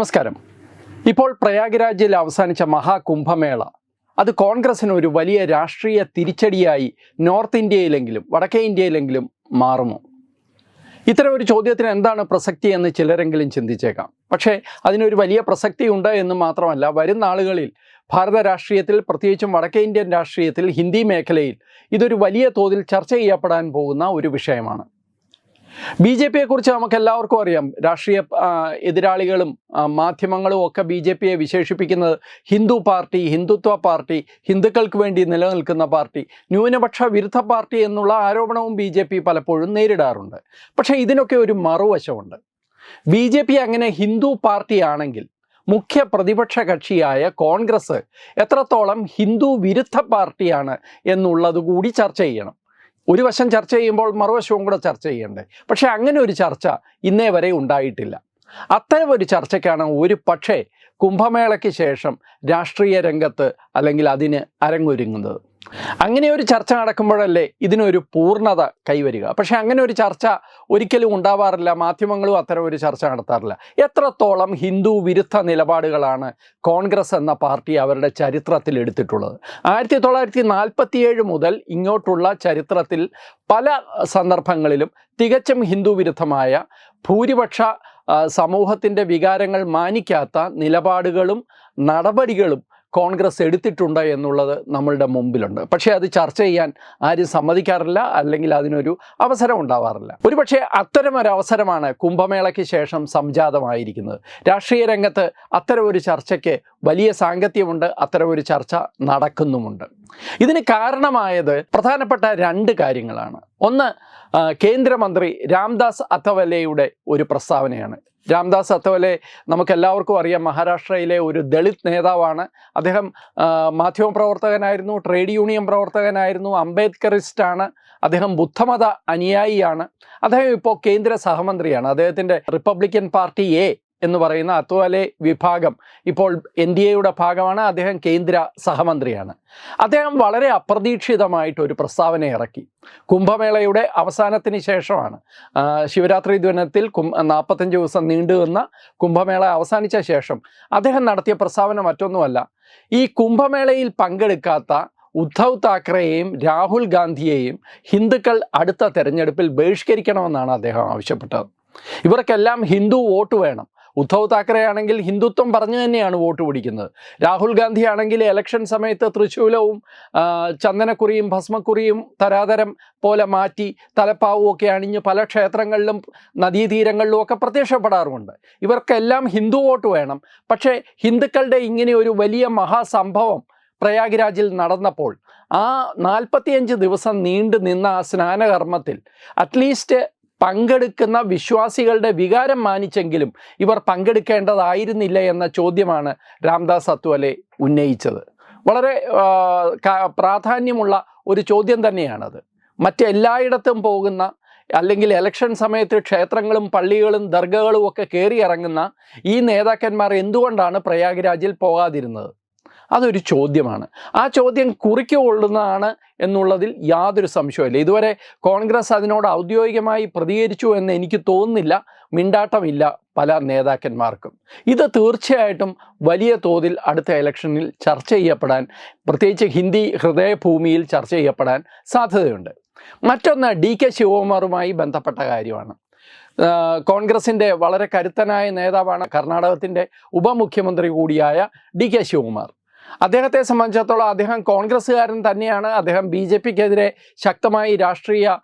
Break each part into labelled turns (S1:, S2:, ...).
S1: നമസ്കാരം. ഇപ്പോൾ പ്രയാഗ്രാജിൽ അവസാനിച്ച മഹാകുംഭമേള. അത് കോൺഗ്രസിന് ഒരു വലിയ രാഷ്ട്രീയ തിരിച്ചടിയായി നോർത്ത് ഇന്ത്യയിലെങ്കിലും വടക്കേ ഇന്ത്യയിലെങ്കിലും മാറുമോ? ഇത്തരം ഒരു ചോദ്യത്തിന് എന്താണ് പ്രസക്തി എന്ന് ചിലരെങ്കിലും ചിന്തിച്ചേക്കാം. പക്ഷേ അതിനൊരു വലിയ പ്രസക്തി ഉണ്ട് എന്ന് മാത്രമല്ല വരും നാളുകളിൽ ഭാരത രാഷ്ട്രീയത്തിൽ പ്രത്യേകിച്ചും വടക്കേ ഇന്ത്യൻ രാഷ്ട്രീയത്തിൽ ഹിന്ദി മേഖലയിൽ ഇതൊരു വലിയ തോതിൽ ചർച്ച ചെയ്യപ്പെടാൻ പോകുന്ന ഒരു വിഷയമാണ്. ബി ജെ പിയെ കുറിച്ച് നമുക്ക് എല്ലാവർക്കും അറിയാം. രാഷ്ട്രീയ എതിരാളികളും മാധ്യമങ്ങളും ഒക്കെ ബി ജെ പിയെ വിശേഷിപ്പിക്കുന്നത് ഹിന്ദു പാർട്ടി ഹിന്ദുത്വ പാർട്ടി ഹിന്ദുക്കൾക്ക് വേണ്ടി നിലനിൽക്കുന്ന പാർട്ടി ന്യൂനപക്ഷ വിരുദ്ധ പാർട്ടി എന്നുള്ള ആരോപണവും ബി ജെ പി പലപ്പോഴും നേരിടാറുണ്ട്. പക്ഷേ ഇതിനൊക്കെ ഒരു മറുവശമുണ്ട്. ബി ജെ പി അങ്ങനെ ഹിന്ദു പാർട്ടിയാണെങ്കിൽ മുഖ്യ പ്രതിപക്ഷ കക്ഷിയായ കോൺഗ്രസ് എത്രത്തോളം ഹിന്ദു വിരുദ്ധ പാർട്ടിയാണ് എന്നുള്ളത് കൂടി ചർച്ച ചെയ്യണം. ഒരു വശം ചർച്ച ചെയ്യുമ്പോൾ മറുവശവും കൂടെ ചർച്ച ചെയ്യണ്ടേ? പക്ഷെ അങ്ങനെ ഒരു ചർച്ച ഇന്നേ വരെ ഉണ്ടായിട്ടില്ല. അത്തരം ഒരു ചർച്ചയ്ക്കാണ് ഒരു പക്ഷേ കുംഭമേളയ്ക്ക് ശേഷം രാഷ്ട്രീയ രംഗത്ത് അല്ലെങ്കിൽ അതിന് അരങ്ങൊരുങ്ങുന്നത്. അങ്ങനെ ഒരു ചർച്ച നടക്കുമ്പോഴല്ലേ ഇതിനൊരു പൂർണത കൈവരിക. പക്ഷെ അങ്ങനെ ഒരു ചർച്ച ഒരിക്കലും ഉണ്ടാവാറില്ല. മാധ്യമങ്ങളും അത്തരം ഒരു ചർച്ച നടത്താറില്ല. എത്രത്തോളം ഹിന്ദു വിരുദ്ധ നിലപാടുകളാണ് കോൺഗ്രസ് എന്ന പാർട്ടി അവരുടെ ചരിത്രത്തിൽ എടുത്തിട്ടുള്ളത്. ആയിരത്തി തൊള്ളായിരത്തി നാൽപ്പത്തിയേഴ് മുതൽ ഇങ്ങോട്ടുള്ള ചരിത്രത്തിൽ പല സന്ദർഭങ്ങളിലും തികച്ചും ഹിന്ദു വിരുദ്ധമായ ഭൂരിപക്ഷ സമൂഹത്തിന്റെ വികാരങ്ങൾ മാനിക്കാത്ത നിലപാടുകളും നടപടികളും കോൺഗ്രസ് എടുത്തിട്ടുണ്ട് എന്നുള്ളത് നമ്മളുടെ മുമ്പിലുണ്ട്. പക്ഷേ അത് ചർച്ച ചെയ്യാൻ ആരും സമ്മതിക്കാറില്ല അല്ലെങ്കിൽ അതിനൊരു അവസരം ഉണ്ടാവാറില്ല. ഒരുപക്ഷെ അത്തരം ഒരു അവസരമാണ് കുംഭമേളയ്ക്ക് ശേഷം സംജാതമായിരിക്കുന്നത്. രാഷ്ട്രീയ രംഗത്ത് അത്തരം ഒരു ചർച്ചയ്ക്ക് വലിയ സാങ്കത്യമുണ്ട് അത്തരം ഒരു ചർച്ച നടക്കുന്നുമുണ്ട്. ഇതിന് കാരണമായത് പ്രധാനപ്പെട്ട രണ്ട് കാര്യങ്ങളാണ്. ഒന്ന് കേന്ദ്രമന്ത്രി രാംദാസ് അത്തവലെയുടെ ഒരു പ്രസ്താവനയാണ്. രാംദാസ് അത്തവലെ നമുക്കെല്ലാവർക്കും അറിയാം മഹാരാഷ്ട്രയിലെ ഒരു ദളിത് നേതാവാണ്. അദ്ദേഹം മാധ്യമ മാധ്യമപ്രവർത്തകനായിരുന്നു ട്രേഡ് യൂണിയൻ പ്രവർത്തകനായിരുന്നു അംബേദ്കറിസ്റ്റാണ് അദ്ദേഹം ബുദ്ധമത അനുയായിയാണ്. അദ്ദേഹം ഇപ്പോൾ കേന്ദ്ര സഹമന്ത്രിയാണ്. അദ്ദേഹത്തിന്റെ റിപ്പബ്ലിക്കൻ പാർട്ടി എ എന്ന് പറയുന്ന അത്വാലെ വിഭാഗം ഇപ്പോൾ എൻ ഡി എയുടെ ഭാഗമാണ്. അദ്ദേഹം കേന്ദ്ര സഹമന്ത്രിയാണ്. അദ്ദേഹം വളരെ അപ്രതീക്ഷിതമായിട്ട് ഒരു പ്രസ്താവന ഇറക്കി. കുംഭമേളയുടെ അവസാനത്തിന് ശേഷമാണ്. ശിവരാത്രി ദിനത്തിൽ കും നാൽപ്പത്തഞ്ച് ദിവസം നീണ്ടുനിന്ന കുംഭമേള അവസാനിച്ച ശേഷം അദ്ദേഹം നടത്തിയ പ്രസ്താവന മറ്റൊന്നുമല്ല. ഈ കുംഭമേളയിൽ പങ്കെടുക്കാത്ത ഉദ്ധവ് താക്കറെയും രാഹുൽ ഗാന്ധിയെയും ഹിന്ദുക്കൾ അടുത്ത തെരഞ്ഞെടുപ്പിൽ ബഹിഷ്കരിക്കണമെന്നാണ് അദ്ദേഹം ആവശ്യപ്പെട്ടത്. ഇവർക്കെല്ലാം ഹിന്ദു വോട്ട് വേണം. ഉദ്ധവ് താക്കറെ ആണെങ്കിൽ ഹിന്ദുത്വം പറഞ്ഞു തന്നെയാണ് വോട്ട് പിടിക്കുന്നത്. രാഹുൽ ഗാന്ധി ആണെങ്കിൽ ഇലക്ഷൻ സമയത്ത് തൃശൂലവും ചന്ദനക്കുറിയും ഭസ്മക്കുറിയും തരാതരം പോലെ മാറ്റി തലപ്പാവും ഒക്കെ അണിഞ്ഞ് പല ക്ഷേത്രങ്ങളിലും നദീതീരങ്ങളിലും ഒക്കെ പ്രത്യക്ഷപ്പെടാറുമുണ്ട്. ഇവർക്കെല്ലാം ഹിന്ദു വോട്ട് വേണം. പക്ഷേ ഹിന്ദുക്കളുടെ ഇങ്ങനെ ഒരു വലിയ മഹാസംഭവം പ്രയാഗ്രാജിൽ നടന്നപ്പോൾ ആ നാൽപ്പത്തിയഞ്ച് ദിവസം നീണ്ടു നിന്ന ആ സ്നാനകർമ്മത്തിൽ അറ്റ്ലീസ്റ്റ് പങ്കെടുക്കുന്ന വിശ്വാസികളുടെ വികാരം മാനിച്ചെങ്കിലും ഇവർ പങ്കെടുക്കേണ്ടതായിരുന്നില്ല എന്ന ചോദ്യമാണ് രാംദാസ് അത്വലെ ഉന്നയിച്ചത്. വളരെ പ്രാധാന്യമുള്ള ഒരു ചോദ്യം തന്നെയാണത്. മറ്റെല്ലായിടത്തും പോകുന്ന അല്ലെങ്കിൽ ഇലക്ഷൻ സമയത്ത് ക്ഷേത്രങ്ങളും പള്ളികളും ദർഗകളും ഒക്കെ കയറി ഇറങ്ങുന്ന ഈ നേതാക്കന്മാർ എന്തുകൊണ്ടാണ് പ്രയാഗ്രാജിൽ പോകാതിരുന്നത്? അതൊരു ചോദ്യമാണ്. ആ ചോദ്യം കുറിക്കൊള്ളുന്നതാണ് എന്നുള്ളതിൽ യാതൊരു സംശയമില്ല ഇതുവരെ കോൺഗ്രസ് അതിനോട് ഔദ്യോഗികമായി പ്രതികരിച്ചു എന്ന് എനിക്ക് തോന്നുന്നില്ല. മിണ്ടാട്ടമില്ല പല നേതാക്കന്മാർക്കും. ഇത് തീർച്ചയായിട്ടും വലിയ തോതിൽ അടുത്ത ഇലക്ഷനിൽ ചർച്ച ചെയ്യപ്പെടാൻ പ്രത്യേകിച്ച് ഹിന്ദി ഹൃദയഭൂമിയിൽ ചർച്ച ചെയ്യപ്പെടാൻ സാധ്യതയുണ്ട്. മറ്റൊന്ന് ഡി കെ ശിവകുമാറുമായി ബന്ധപ്പെട്ട കാര്യമാണ്. കോൺഗ്രസിന്റെ വളരെ കരുത്തനായ നേതാവാണ് കർണാടകത്തിന്റെ ഉപമുഖ്യമന്ത്രി കൂടിയായ ഡി കെ ശിവകുമാർ. അദ്ദേഹത്തെ സംബന്ധിച്ചിടത്തോളം അദ്ദേഹം കോൺഗ്രസ്സുകാരൻ തന്നെയാണ്. അദ്ദേഹം ബി ജെ പിക്കെതിരെ ശക്തമായി രാഷ്ട്രീയ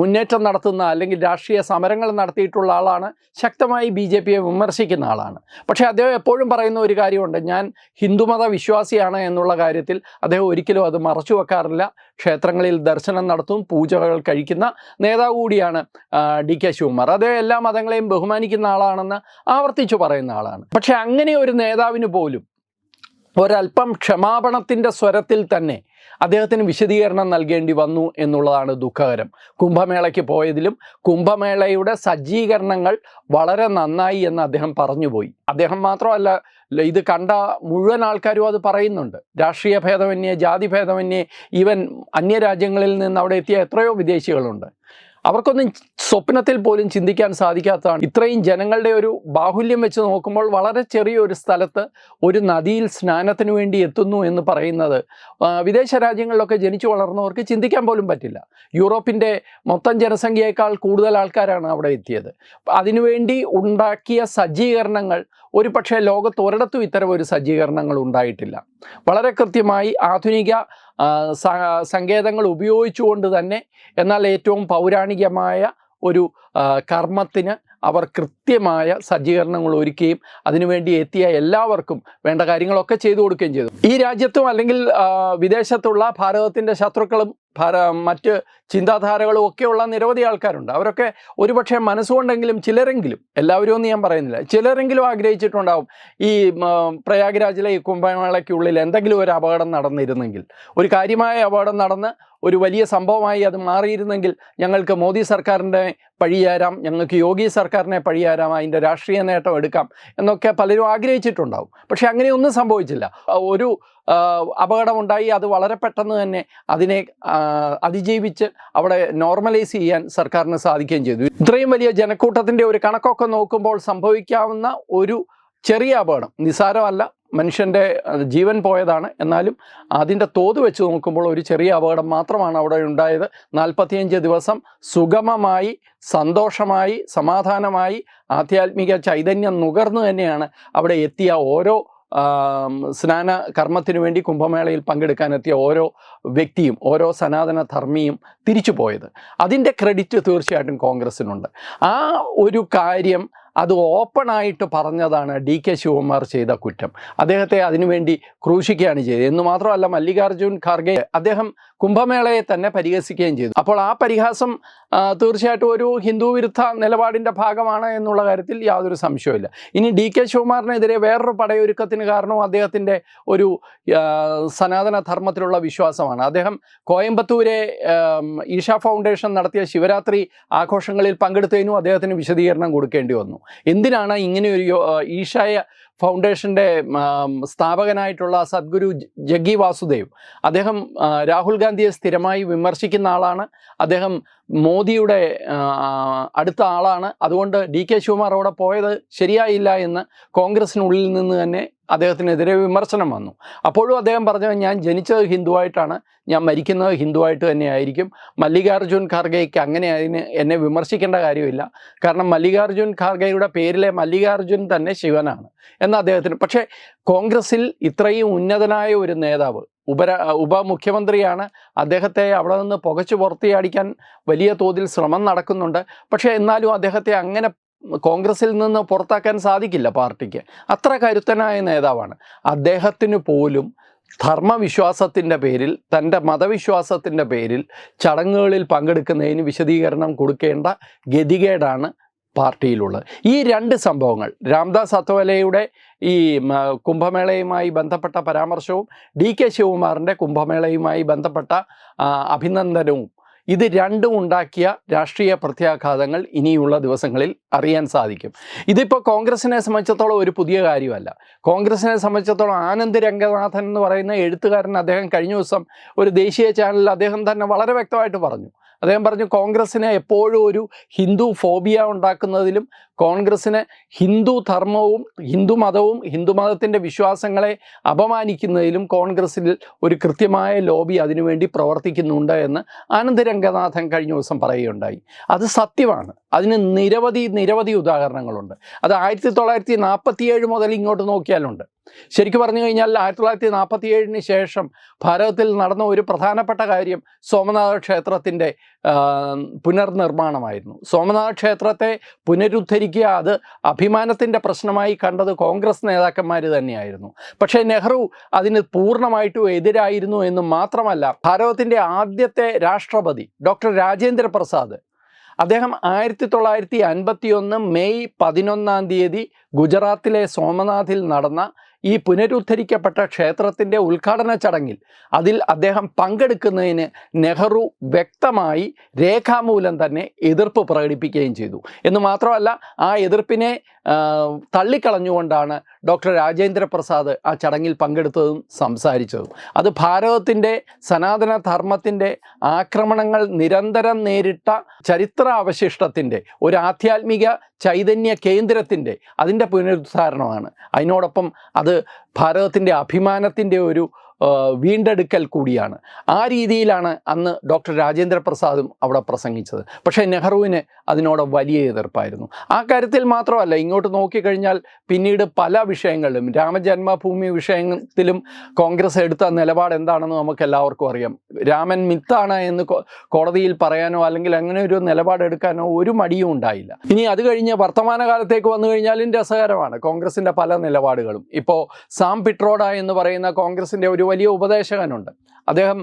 S1: മുന്നേറ്റം നടത്തുന്ന അല്ലെങ്കിൽ രാഷ്ട്രീയ സമരങ്ങൾ നടത്തിയിട്ടുള്ള ആളാണ്. ശക്തമായി ബി ജെ പിയെ വിമർശിക്കുന്ന ആളാണ്. പക്ഷേ അദ്ദേഹം എപ്പോഴും പറയുന്ന ഒരു കാര്യമുണ്ട്. ഞാൻ ഹിന്ദുമത വിശ്വാസിയാണ് എന്നുള്ള കാര്യത്തിൽ അദ്ദേഹം ഒരിക്കലും അത് മറച്ചു വെക്കാറില്ല. ക്ഷേത്രങ്ങളിൽ ദർശനം നടത്തും പൂജകൾ കഴിക്കുന്ന നേതാവ് കൂടിയാണ് ഡി കെ ശിവകുമാർ. അദ്ദേഹം എല്ലാ മതങ്ങളെയും ബഹുമാനിക്കുന്ന ആളാണെന്ന് ആവർത്തിച്ചു പറയുന്ന ആളാണ്. പക്ഷേ അങ്ങനെ ഒരു നേതാവിന് പോലും ഒരല്പം ക്ഷമാപണത്തിന്റെ സ്വരത്തിൽ തന്നെ അദ്ദേഹത്തിന് വിശദീകരണം നൽകേണ്ടി വന്നു എന്നുള്ളതാണ് ദുഃഖകരം. കുംഭമേളയ്ക്ക് പോയതിലും കുംഭമേളയുടെ സജ്ജീകരണങ്ങൾ വളരെ നന്നായി എന്ന് അദ്ദേഹം പറഞ്ഞുപോയി. അദ്ദേഹം മാത്രമല്ല ഇത് കണ്ട മുഴുവൻ ആൾക്കാരും അത് പറയുന്നുണ്ട്. രാഷ്ട്രീയ ഭേദമന്യേ ജാതി ഭേദമന്യേ ഈവൻ അന്യരാജ്യങ്ങളിൽ നിന്ന് അവിടെ എത്തിയ എത്രയോ വിദേശികളുണ്ട്. അവർക്കൊന്നും സ്വപ്നത്തിൽ പോലും ചിന്തിക്കാൻ സാധിക്കാത്തതാണ്. ഇത്രയും ജനങ്ങളുടെ ഒരു ബാഹുല്യം വെച്ച് നോക്കുമ്പോൾ വളരെ ചെറിയൊരു സ്ഥലത്ത് ഒരു നദിയിൽ സ്നാനത്തിന് വേണ്ടി എത്തുന്നു എന്ന് പറയുന്നത് വിദേശ രാജ്യങ്ങളിലൊക്കെ ജനിച്ചു വളർന്നവർക്ക് ചിന്തിക്കാൻ പോലും പറ്റില്ല. യൂറോപ്പിന്റെ മൊത്തം ജനസംഖ്യയേക്കാൾ കൂടുതൽ ആൾക്കാരാണ് അവിടെ എത്തിയത്. അതിനുവേണ്ടി ഉണ്ടാക്കിയ സജ്ജീകരണങ്ങൾ ഒരു പക്ഷേ ലോകത്ത് ഒരിടത്തും ഇത്തരം ഒരു സജ്ജീകരണങ്ങൾ ഉണ്ടായിട്ടില്ല. വളരെ കൃത്യമായി ആധുനിക സങ്കേതങ്ങൾ ഉപയോഗിച്ചുകൊണ്ട് തന്നെ എന്നാൽ ഏറ്റവും പൗരാണികമായ ഒരു കർമ്മത്തിന് അവർ കൃത്യമായ സജ്ജീകരണങ്ങൾ ഒരുക്കുകയും അതിനുവേണ്ടി എത്തിയ എല്ലാവർക്കും വേണ്ട കാര്യങ്ങളൊക്കെ ചെയ്തു കൊടുക്കുകയും ചെയ്തു. ഈ രാജ്യത്തും അല്ലെങ്കിൽ വിദേശത്തുള്ള ഭാരതത്തിന്റെ ശത്രുക്കളും ഭാര മറ്റ് ചിന്താധാരകളും ഒക്കെയുള്ള നിരവധി ആൾക്കാരുണ്ട്. അവരൊക്കെ ഒരുപക്ഷെ മനസ്സുകൊണ്ടെങ്കിലും ചിലരെങ്കിലും എല്ലാവരും ഒന്നും ഞാൻ പറയുന്നില്ല ചിലരെങ്കിലും ആഗ്രഹിച്ചിട്ടുണ്ടാവും ഈ പ്രയാഗ്രാജിലെ ഈ കുംഭമേളയ്ക്കുള്ളിൽ എന്തെങ്കിലും ഒരു അപകടം നടന്നിരുന്നെങ്കിൽ ഒരു കാര്യമായ അപകടം നടന്ന് ഒരു വലിയ സംഭവമായി അത് മാറിയിരുന്നെങ്കിൽ ഞങ്ങൾക്ക് മോദി സർക്കാരിന്റെ പഴിയാരാം ഞങ്ങൾക്ക് യോഗി സർക്കാരിനെ പഴിയാരാം അതിന്റെ രാഷ്ട്രീയ നേട്ടം എടുക്കാം എന്നൊക്കെ പലരും ആഗ്രഹിച്ചിട്ടുണ്ടാവും. പക്ഷെ അങ്ങനെയൊന്നും സംഭവിച്ചില്ല. ഒരു അപകടമുണ്ടായി അത് വളരെ പെട്ടെന്ന് തന്നെ അതിനെ അതിജീവിച്ച് അവിടെ നോർമലൈസ് ചെയ്യാൻ സർക്കാരിന് സാധിക്കുകയും ചെയ്തു. ഇത്രയും വലിയ ജനക്കൂട്ടത്തിന്റെ ഒരു കണക്കൊക്കെ നോക്കുമ്പോൾ സംഭവിക്കാവുന്ന ഒരു ചെറിയ അപകടം നിസാരമല്ല മനുഷ്യന്റെ ജീവൻ പോയതാണ്. എന്നാലും അതിന്റെ തോത് വെച്ച് നോക്കുമ്പോൾ ഒരു ചെറിയ അപകടം മാത്രമാണ് അവിടെ ഉണ്ടായത്. നാൽപ്പത്തിയഞ്ച് ദിവസം സുഗമമായി സന്തോഷമായി സമാധാനമായി ആധ്യാത്മിക ചൈതന്യം നുകർന്നു തന്നെയാണ് അവിടെ എത്തിയ ഓരോ സ്നാന കർമ്മത്തിനു വേണ്ടി കുംഭമേളയിൽ പങ്കെടുക്കാനെത്തിയ ഓരോ വ്യക്തിയും ഓരോ സനാതന ധർമ്മിയും തിരിച്ചു പോയത് അതിന്റെ ക്രെഡിറ്റ് തീർച്ചയായിട്ടും കോൺഗ്രസ്സിനുണ്ട്. ആ ഒരു കാര്യം അത് ഓപ്പണായിട്ട് പറഞ്ഞതാണ് ഡി കെ ശിവകുമാർ ചെയ്ത കുറ്റം. അദ്ദേഹത്തെ അതിനുവേണ്ടി ക്രൂശിക്കുകയാണ് ചെയ്തത്. എന്ന് മാത്രമല്ല മല്ലികാർജുൻ ഖാർഗെ അദ്ദേഹം കുംഭമേളയെ തന്നെ പരിഹസിക്കുകയും ചെയ്തു. അപ്പോൾ ആ പരിഹാസം തീർച്ചയായിട്ടും ഒരു ഹിന്ദു വിരുദ്ധ നിലപാടിന്റെ ഭാഗമാണ് എന്നുള്ള കാര്യത്തിൽ യാതൊരു സംശയവുമില്ല. ഇനി ഡി കെ ശിവകുമാറിനെതിരെ വേറൊരു പടയൊരുക്കത്തിന് കാരണം അദ്ദേഹത്തിന്റെ ഒരു സനാതന ധർമ്മത്തിലുള്ള വിശ്വാസമാണ്. അദ്ദേഹം കോയമ്പത്തൂരെ ഈഷ ഫൗണ്ടേഷൻ നടത്തിയ ശിവരാത്രി ആഘോഷങ്ങളിൽ പങ്കെടുത്തതിനും അദ്ദേഹത്തിന് വിശദീകരണം കൊടുക്കേണ്ടി വന്നു. എന്തിനാണ് ഇങ്ങനെയൊരു ഈഷായ ഫൗണ്ടേഷന്റെ സ്ഥാപകനായിട്ടുള്ള സദ്ഗുരു ജഗ്ഗി വാസുദേവ്. അദ്ദേഹം രാഹുൽ ഗാന്ധിയെ സ്ഥിരമായി വിമർശിക്കുന്ന ആളാണ്. അദ്ദേഹം മോദിയുടെ അടുത്ത ആളാണ്. അതുകൊണ്ട് ഡി കെ ശിവകുമാർ അവിടെ പോയത് ശരിയായില്ല എന്ന് കോൺഗ്രസിനുള്ളിൽ നിന്ന് തന്നെ അദ്ദേഹത്തിനെതിരെ വിമർശനം വന്നു. അപ്പോഴും അദ്ദേഹം പറഞ്ഞു ഞാൻ ജനിച്ചത് ഹിന്ദുവായിട്ടാണ്. ഞാൻ മരിക്കുന്നത് ഹിന്ദുവായിട്ട് തന്നെയായിരിക്കും. മല്ലികാർജുൻ ഖാർഗെക്ക് അങ്ങനെ അതിന് എന്നെ വിമർശിക്കേണ്ട കാര്യമില്ല. കാരണം മല്ലികാർജുൻ ഖാർഗെയുടെ പേരിലെ മല്ലികാർജുൻ തന്നെ ശിവനാണ് എന്ന അദ്ദേഹത്തിന്. പക്ഷേ കോൺഗ്രസിൽ ഇത്രയും ഉന്നതനായ ഒരു നേതാവ് ഉപര ഉപമുഖ്യമന്ത്രിയാണ്. അദ്ദേഹത്തെ അവിടെ നിന്ന് പുകച്ചു പുറത്തിയടിക്കാൻ വലിയ തോതിൽ ശ്രമം നടക്കുന്നുണ്ട്. പക്ഷേ എന്നാലും അദ്ദേഹത്തെ അങ്ങനെ കോൺഗ്രസിൽ നിന്ന് പുറത്താക്കാൻ സാധിക്കില്ല പാർട്ടിക്ക്. അത്ര കരുത്തനായ നേതാവാണ്. അദ്ദേഹത്തിന് പോലും ധർമ്മവിശ്വാസത്തിന്റെ പേരിൽ തന്റെ മതവിശ്വാസത്തിന്റെ പേരിൽ ചടങ്ങുകളിൽ പങ്കെടുക്കുന്നതിന് വിശദീകരണം കൊടുക്കേണ്ട ഗതികേടാണ് പാർട്ടിയിലുള്ളത്. ഈ രണ്ട് സംഭവങ്ങൾ രാംദാസ് അത്വലയുടെ ഈ കുംഭമേളയുമായി ബന്ധപ്പെട്ട പരാമർശവും ഡി കെ ശിവകുമാറിന്റെ കുംഭമേളയുമായി ബന്ധപ്പെട്ട അഭിനന്ദനവും ഇത് രണ്ടും ഉണ്ടാക്കിയ രാഷ്ട്രീയ പ്രത്യാഘാതങ്ങൾ ഇനിയുള്ള ദിവസങ്ങളിൽ അറിയാൻ സാധിക്കും. ഇതിപ്പോൾ കോൺഗ്രസിനെ സംബന്ധിച്ചിടത്തോളം ഒരു പുതിയ കാര്യമല്ല. കോൺഗ്രസിനെ സംബന്ധിച്ചിടത്തോളം ആനന്ദ് രംഗനാഥൻ എന്ന് പറയുന്ന എഴുത്തുകാരൻ അദ്ദേഹം കഴിഞ്ഞ ദിവസം ഒരു ദേശീയ ചാനലിൽ അദ്ദേഹം തന്നെ വളരെ വ്യക്തമായിട്ട് പറഞ്ഞു. അദ്ദേഹം പറഞ്ഞു കോൺഗ്രസ്സിനെ എപ്പോഴും ഒരു ഹിന്ദു ഫോബിയ ഉണ്ടാക്കുന്നതിലും കോൺഗ്രസ്സിന് ഹിന്ദു ധർമ്മവും ഹിന്ദു മതവും ഹിന്ദു മതത്തിന്റെ വിശ്വാസങ്ങളെ അപമാനിക്കുന്നതിലും കോൺഗ്രസ്സിൽ ഒരു കൃത്യമായ ലോബി അതിനുവേണ്ടി പ്രവർത്തിക്കുന്നുണ്ട് എന്ന് ആനന്ദ് രംഗനാഥൻ കഴിഞ്ഞ ദിവസം പറയുകയുണ്ടായി. അത് സത്യമാണ്. അതിന് നിരവധി നിരവധി ഉദാഹരണങ്ങളുണ്ട്. അത് ആയിരത്തി തൊള്ളായിരത്തി നാൽപ്പത്തിയേഴ് മുതൽ ഇങ്ങോട്ട് നോക്കിയാലുണ്ട്. ശരിക്കും പറഞ്ഞു കഴിഞ്ഞാൽ ആയിരത്തി തൊള്ളായിരത്തി നാൽപ്പത്തി ഏഴിന് ശേഷം ഭാരതത്തിൽ നടന്ന ഒരു പ്രധാനപ്പെട്ട കാര്യം സോമനാഥ ക്ഷേത്രത്തിന്റെ പുനർനിർമ്മാണമായിരുന്നു. സോമനാഥ ക്ഷേത്രത്തെ പുനരുദ്ധരിക്കുക അത് അഭിമാനത്തിന്റെ പ്രശ്നമായി കണ്ടത് കോൺഗ്രസ് നേതാക്കന്മാർ തന്നെയായിരുന്നു. പക്ഷേ നെഹ്റു അതിന് പൂർണമായിട്ടും എതിരായിരുന്നു എന്ന് മാത്രമല്ല ഭാരതത്തിന്റെ ആദ്യത്തെ രാഷ്ട്രപതി ഡോക്ടർ രാജേന്ദ്ര പ്രസാദ് അദ്ദേഹം ആയിരത്തി തൊള്ളായിരത്തി അൻപത്തി ഒന്ന് മെയ് പതിനൊന്നാം തീയതി ഗുജറാത്തിലെ സോമനാഥിൽ നടന്ന ഈ പുനരുദ്ധരിക്കപ്പെട്ട ക്ഷേത്രത്തിന്റെ ഉദ്ഘാടന ചടങ്ങിൽ അതിൽ അദ്ദേഹം പങ്കെടുക്കുന്നതിന് നെഹ്റു വ്യക്തമായി രേഖാമൂലം തന്നെ എതിർപ്പ് പ്രകടിപ്പിക്കുകയും ചെയ്തു. എന്ന് മാത്രമല്ല ആ എതിർപ്പിനെ തള്ളിക്കളഞ്ഞുകൊണ്ടാണ് ഡോക്ടർ രാജേന്ദ്ര പ്രസാദ് ആ ചടങ്ങിൽ പങ്കെടുത്തതും സംസാരിച്ചതും. അത് ഭാരതത്തിന്റെ സനാതന ധർമ്മത്തിന്റെ ആക്രമണങ്ങൾ നിരന്തരം നേരിട്ട ചരിത്ര അവശിഷ്ടത്തിന്റെ ഒരു ആധ്യാത്മിക ചൈതന്യ കേന്ദ്രത്തിന്റെ അതിന്റെ പുനരുദ്ധാരണമാണ്. അതിനോടൊപ്പം അത് ഭാരതത്തിന്റെ അഭിമാനത്തിന്റെ ഒരു വീണ്ടെടുക്കൽ കൂടിയാണ്. ആ രീതിയിലാണ് അന്ന് ഡോക്ടർ രാജേന്ദ്ര പ്രസാദും അവിടെ പ്രസംഗിച്ചത്. പക്ഷേ നെഹ്റുവിന് അതിനോട് വലിയ എതിർപ്പായിരുന്നു. ആ കാര്യത്തിൽ മാത്രമല്ല ഇങ്ങോട്ട് നോക്കിക്കഴിഞ്ഞാൽ പിന്നീട് പല വിഷയങ്ങളിലും രാമജന്മഭൂമി വിഷയത്തിലും കോൺഗ്രസ് എടുത്ത നിലപാട് എന്താണെന്ന് നമുക്ക് എല്ലാവർക്കും അറിയാം. രാമൻ മിത്താണ് എന്ന് കോടതിയിൽ പറയാനോ അല്ലെങ്കിൽ അങ്ങനെ ഒരു നിലപാടെടുക്കാനോ ഒരു മടിയും ഉണ്ടായില്ല. ഇനി അത് കഴിഞ്ഞ് വർത്തമാനകാലത്തേക്ക് വന്നു കഴിഞ്ഞാലും രസകരമാണ്. കോൺഗ്രസിന്റെ പല നിലപാടുകളും. ഇപ്പോൾ സാം പിട്രോഡ എന്ന് പറയുന്ന കോൺഗ്രസിന്റെ ഒരു വലിയ ഉപദേശകനുണ്ട്. അദ്ദേഹം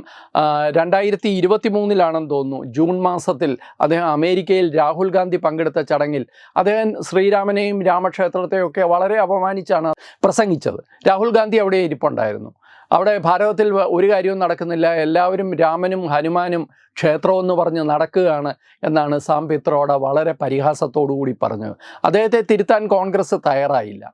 S1: രണ്ടായിരത്തി ഇരുപത്തി മൂന്നിലാണെന്ന് തോന്നുന്നു ജൂൺ മാസത്തിൽ അദ്ദേഹം അമേരിക്കയിൽ രാഹുൽ ഗാന്ധി പങ്കെടുത്ത ചടങ്ങിൽ. അദ്ദേഹം ശ്രീരാമനെയും രാമക്ഷേത്രത്തെയൊക്കെ വളരെ അപമാനിച്ചാണ് പ്രസംഗിച്ചത്. രാഹുൽ ഗാന്ധി അവിടെ ഇരിപ്പുണ്ടായിരുന്നു. അവിടെ ഭാരതത്തിൽ ഒരു കാര്യവും നടക്കുന്നില്ല. എല്ലാവരും രാമനും ഹനുമാനും ക്ഷേത്രമെന്ന് പറഞ്ഞ് നടക്കുകയാണ് എന്നാണ് സാം പിത്രോട വളരെ പരിഹാസത്തോടു കൂടി പറഞ്ഞത്. അദ്ദേഹത്തെ തിരുത്താൻ കോൺഗ്രസ് തയ്യാറായില്ല.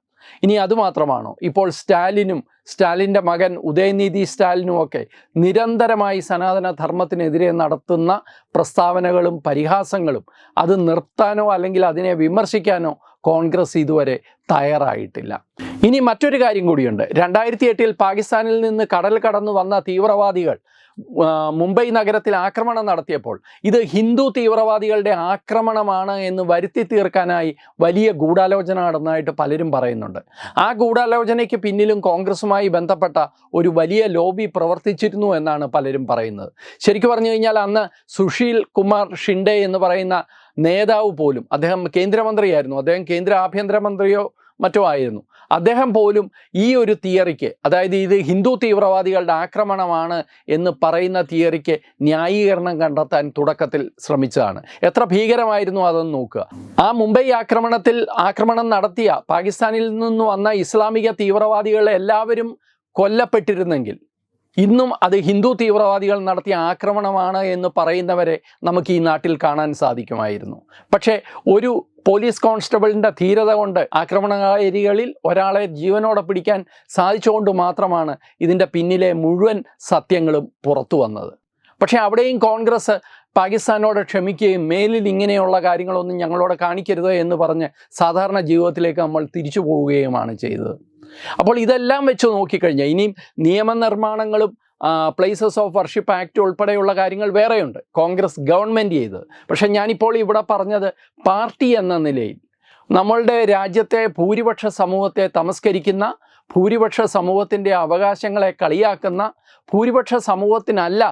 S1: ഇനി അതുമാത്രമാണോ ഇപ്പോൾ സ്റ്റാലിനും സ്റ്റാലിന്റെ മകൻ ഉദയനിധി സ്റ്റാലിനും ഒക്കെ നിരന്തരമായി സനാതന ധർമ്മത്തിനെതിരെ നടത്തുന്ന പ്രസ്താവനകളും പരിഹാസങ്ങളും അത് നിർത്താനോ അല്ലെങ്കിൽ അതിനെ വിമർശിക്കാനോ കോൺഗ്രസ് ഇതുവരെ തയ്യാറായിട്ടില്ല. ഇനി മറ്റൊരു കാര്യം കൂടിയുണ്ട്. രണ്ടായിരത്തി എട്ടിൽ പാകിസ്ഥാനിൽ നിന്ന് കടൽ കടന്നു വന്ന തീവ്രവാദികൾ മുംബൈ നഗരത്തിൽ ആക്രമണം നടത്തിയപ്പോൾ ഇത് ഹിന്ദു തീവ്രവാദികളുടെ ആക്രമണമാണ് എന്ന് വരുത്തി തീർക്കാനായി വലിയ ഗൂഢാലോചന നടന്നതായിട്ട് പലരും പറയുന്നുണ്ട്. ആ ഗൂഢാലോചനയ്ക്ക് പിന്നിലും കോൺഗ്രസുമായി ബന്ധപ്പെട്ട ഒരു വലിയ ലോബി പ്രവർത്തിച്ചിരുന്നു എന്നാണ് പലരും പറയുന്നത്. ശരിക്കും പറഞ്ഞു കഴിഞ്ഞാൽ അന്ന് സുശീൽ കുമാർ ഷിൻഡെ എന്ന് പറയുന്ന നേതാവ് പോലും അദ്ദേഹം കേന്ദ്രമന്ത്രിയായിരുന്നു. അദ്ദേഹം കേന്ദ്ര ആഭ്യന്തരമന്ത്രിയോ മറ്റോ ആയിരുന്നു. അദ്ദേഹം പോലും ഈ ഒരു തിയറിക്ക് അതായത് ഇത് ഹിന്ദു തീവ്രവാദികളുടെ ആക്രമണമാണ് എന്ന് പറയുന്ന തിയറിക്ക് ന്യായീകരണം കണ്ടെത്താൻ തുടക്കത്തിൽ ശ്രമിച്ചതാണ്. എത്ര ഭീകരമായിരുന്നു അതെന്ന് നോക്കുക. ആ മുംബൈ ആക്രമണത്തിൽ ആക്രമണം നടത്തിയ പാകിസ്ഥാനിൽ നിന്ന് വന്ന ഇസ്ലാമിക തീവ്രവാദികളെ എല്ലാവരും കൊല്ലപ്പെട്ടിരുന്നെങ്കിൽ ഇന്നും അത് ഹിന്ദു തീവ്രവാദികൾ നടത്തിയ ആക്രമണമാണ് എന്ന് പറയുന്നവരെ നമുക്ക് ഈ നാട്ടിൽ കാണാൻ സാധിക്കുമായിരുന്നു. പക്ഷേ ഒരു പോലീസ് കോൺസ്റ്റബിളിന്റെ ധീരത കൊണ്ട് ആക്രമണകാരികളിൽ ഒരാളെ ജീവനോടെ പിടിക്കാൻ സാധിച്ചുകൊണ്ട് മാത്രമാണ് ഇതിന്റെ പിന്നിലെ മുഴുവൻ സത്യങ്ങളും പുറത്തു വന്നത്. പക്ഷേ അവിടെയും കോൺഗ്രസ് പാകിസ്ഥാനോട് ക്ഷമിക്കുകയും മേലിൽ ഇങ്ങനെയുള്ള കാര്യങ്ങളൊന്നും ഞങ്ങളോട് കാണിക്കരുത് എന്ന് പറഞ്ഞ് സാധാരണ ജീവിതത്തിലേക്ക് നമ്മൾ തിരിച്ചു പോവുകയുമാണ് ചെയ്തത്. അപ്പോൾ ഇതെല്ലാം വെച്ച് നോക്കിക്കഴിഞ്ഞാൽ ഇനിയും നിയമനിർമ്മാണങ്ങളും പ്ലേസസ് ഓഫ് വർഷിപ്പ് ആക്ട് ഉൾപ്പെടെയുള്ള കാര്യങ്ങൾ വേറെയുണ്ട്. കോൺഗ്രസ് ഗവൺമെന്റ് ചെയ്തത് പക്ഷേ ഞാനിപ്പോൾ ഇവിടെ പറഞ്ഞത് പാർട്ടി എന്ന നിലയിൽ. നമ്മളുടെ രാജ്യത്തെ ഭൂരിപക്ഷ സമൂഹത്തെ തമസ്കരിക്കുന്ന ഭൂരിപക്ഷ സമൂഹത്തിന്റെ അവകാശങ്ങളെ കളിയാക്കുന്ന ഭൂരിപക്ഷ സമൂഹത്തിനല്ല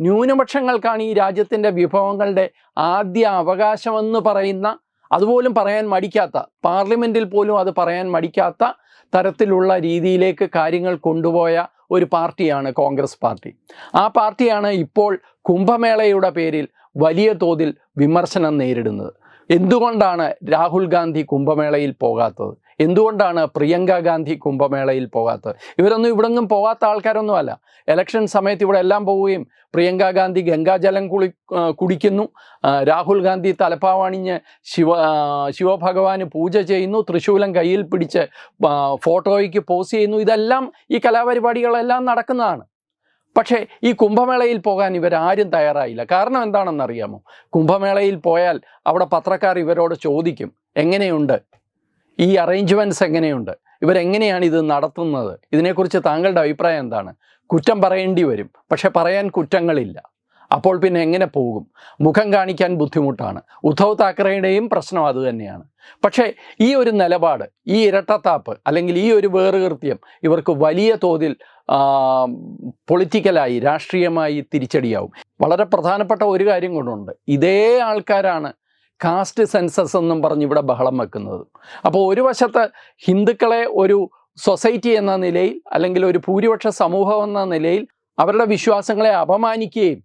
S1: ന്യൂനപക്ഷങ്ങൾക്കാണ് ഈ രാജ്യത്തിന്റെ വിഭവങ്ങളുടെ ആദ്യ അവകാശമെന്ന് പറയുന്ന അതുപോലും പറയാൻ മടിക്കാത്ത പാർലമെന്റിൽ പോലും അത് പറയാൻ മടിക്കാത്ത തരത്തിലുള്ള രീതിയിലേക്ക് കാര്യങ്ങൾ കൊണ്ടുപോയ ഒരു പാർട്ടിയാണ് കോൺഗ്രസ് പാർട്ടി. ആ പാർട്ടിയാണ് ഇപ്പോൾ കുംഭമേളയുടെ പേരിൽ വലിയ തോതിൽ വിമർശനം നേരിടുന്നത്. എന്തുകൊണ്ടാണ് രാഹുൽ ഗാന്ധി കുംഭമേളയിൽ പോകാത്തത്? എന്തുകൊണ്ടാണ് പ്രിയങ്ക ഗാന്ധി കുംഭമേളയിൽ പോകാത്തത്? ഇവരൊന്നും ഇവിടെങ്ങും പോകാത്ത ആൾക്കാരൊന്നുമല്ല. ഇലക്ഷൻ സമയത്ത് ഇവിടെ എല്ലാം പോവുകയും പ്രിയങ്ക ഗാന്ധി ഗംഗാജലം കുളി കുടിക്കുന്നു. രാഹുൽ ഗാന്ധി തലപ്പാവണിഞ്ഞ് ശിവ ശിവഭഗവാന് പൂജ ചെയ്യുന്നു. തൃശൂലം കയ്യിൽ പിടിച്ച് ഫോട്ടോയ്ക്ക് പോസ് ചെയ്യുന്നു. ഇതെല്ലാം ഈ കലാപരിപാടികളെല്ലാം നടക്കുന്നതാണ്. പക്ഷേ ഈ കുംഭമേളയിൽ പോകാൻ ഇവരാരും തയ്യാറായില്ല. കാരണം എന്താണെന്നറിയാമോ? കുംഭമേളയിൽ പോയാൽ അവിടെ പത്രക്കാർ ഇവരോട് ചോദിക്കും എങ്ങനെയുണ്ട്? ഈ അറേഞ്ച്മെന്റ്സ് എങ്ങനെയുണ്ട്? ഇവരെങ്ങനെയാണ് ഇത് നടത്തുന്നത്? ഇതിനെക്കുറിച്ച് താങ്കളുടെ അഭിപ്രായം എന്താണ്? കുറ്റം പറയേണ്ടി വരും പക്ഷെ പറയാൻ കുറ്റങ്ങളില്ല. അപ്പോൾ പിന്നെ എങ്ങനെ പോകും? മുഖം കാണിക്കാൻ ബുദ്ധിമുട്ടാണ്. ഉദ്ധവ് താക്കറെയുടെയും പ്രശ്നം അതുതന്നെയാണ് പക്ഷേ ഈ ഒരു നിലപാട് ഈ ഇരട്ടത്താപ്പ് അല്ലെങ്കിൽ ഈ ഒരു വേറുകൃത്യം ഇവർക്ക് വലിയ തോതിൽ പൊളിറ്റിക്കലായി രാഷ്ട്രീയമായി തിരിച്ചടിയാവും. വളരെ പ്രധാനപ്പെട്ട ഒരു കാര്യം കൊണ്ടുണ്ട് ഇതേ ആൾക്കാരാണ് കാസ്റ്റ് സെൻസസ് എന്നും പറഞ്ഞ് ഇവിടെ ബഹളം വെക്കുന്നത്. അപ്പോൾ ഒരു വശത്ത് ഹിന്ദുക്കളെ ഒരു സൊസൈറ്റി എന്ന നിലയിൽ അല്ലെങ്കിൽ ഒരു ഭൂരിപക്ഷ സമൂഹം എന്ന നിലയിൽ അവരുടെ വിശ്വാസങ്ങളെ അപമാനിക്കുകയും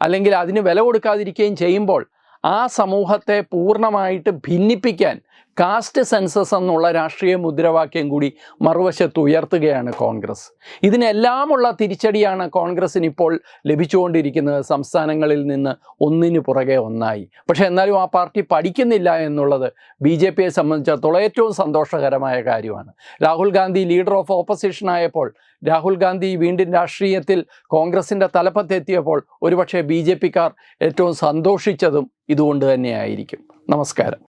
S1: അല്ലെങ്കിൽ അതിന് വില കൊടുക്കാതിരിക്കുകയും ചെയ്യുമ്പോൾ ആ സമൂഹത്തെ പൂർണമായിട്ട് ഭിന്നിപ്പിക്കാൻ കാസ്റ്റ് സെൻസസ് എന്നുള്ള രാഷ്ട്രീയ മുദ്രാവാക്യം കൂടി മറുവശത്ത് ഉയർത്തുകയാണ് കോൺഗ്രസ്. ഇതിനെല്ലാമുള്ള തിരിച്ചടിയാണ് കോൺഗ്രസിന് ഇപ്പോൾ ലഭിച്ചുകൊണ്ടിരിക്കുന്നത്. സംസ്ഥാനങ്ങളിൽ നിന്ന് ഒന്നിന് പുറകെ ഒന്നായി. പക്ഷേ എന്നാലും ആ പാർട്ടി പഠിക്കുന്നില്ല എന്നുള്ളത് ബി ജെ പിയെ സംബന്ധിച്ചിടത്തോളം ഏറ്റവും സന്തോഷകരമായ കാര്യമാണ്. Rahul Gandhi leader of opposition ആയപ്പോൾ രാഹുൽ ഗാന്ധി വീണ്ടും രാഷ്ട്രീയത്തിൽ കോൺഗ്രസിന്റെ തലപ്പത്തെത്തിയപ്പോൾ ഒരുപക്ഷെ ബി ജെ പിക്കാർ ഏറ്റവും സന്തോഷിച്ചതും ഇതുകൊണ്ട് തന്നെയായിരിക്കും. നമസ്കാരം.